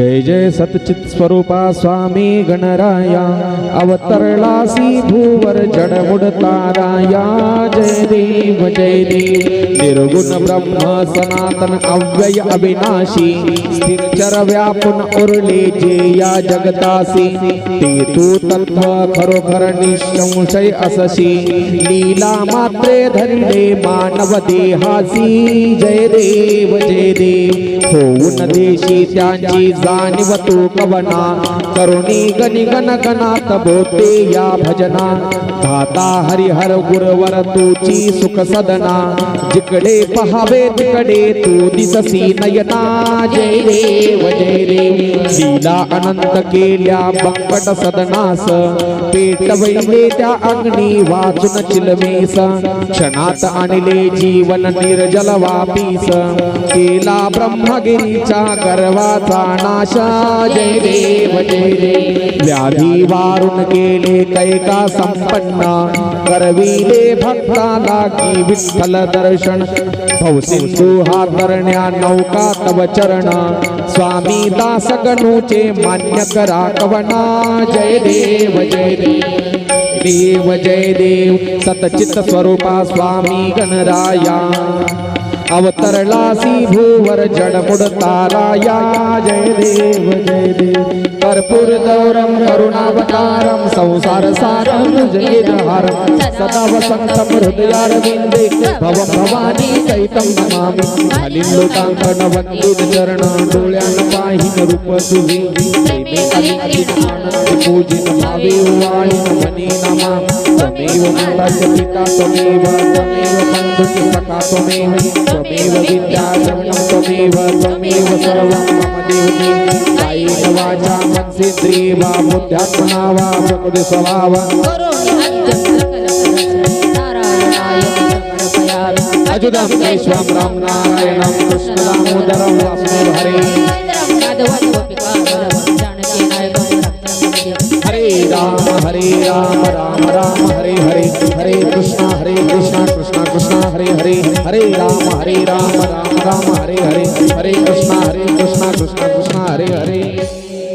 जय जय सतचित स्वरूपा स्वामी गणराया, अवतरलासी भूवर जडमुड ताराया। जय देव जय देव, निर्गुण ब्रह्म सनातन अव्यय अविनाशी, स्थिर चर व्यापुन उरले जे या जगतासी। ते तू तत्व खरोखर निसंशय असशी लीला मात्रे धरिले मानव देहासी। जय देव जय देव, होऊन देशी त्यांची तू कवना करुणी गणी गण गणात बोते या भजना। धाता हरिहर गुरवर तुची सुख सदना। जिकडे पहावे तिकडे तू दिससी नयना। जय देव जय देव। लीला अनंत केल्या बंकट सदनास। पेटवैले त्या अग्नी वाचून चिलमेस। क्षणात आणले जीवन निर्जल वापीस। केला ब्रह्मगिरीच्या गर्वाचा नाश जय देव जय देव। व्याधी वारून गेले कैका संपन्न करविले भक्ताला की विठ्ठल दर्शन। भवसिंधू हा तरण्या नौका तव चरण, स्वामी दास गणूचे मान्य करा कवना जय देव जय देव देव, जय देव सतचित स्वरूपा स्वामी गणराया। अवतरलासी भूवर जडमुड ताराया जय देव जय देव कर्पूर गौरम करुणावतारम संसार सारम जयहारम सदा वसंतम हृदयारविंदे भवं भवानी सहितं नमामि। खालील लोकांकन वंदित चरण डोळ्यान पाहिन रूप तुझे पूजित भावे वाणी मनी नमा। तमेव माता पिता तमेव तमेव बन्धुश्च सखा तमेव तमेव विद्या तमेव तमेव त्वमेव सर्वं मम देवते। कायेन वाचा मनसेन्द्रियेवा बुद्ध्यात्मना वा प्रकृति स्वभावा। अजुदं विश्वं राम नारायणं कृष्णदामोदरं वासुदेव हरे। हरे राम हरे राम राम राम हरे हरे। हरे कृष्णा हरे कृष्णा कृष्णा कृष्णा हरे हरे। हरे राम हरे राम राम राम हरे हरे। हरे कृष्णा हरे कृष्णा कृष्णा कृष्णा हरे हरे।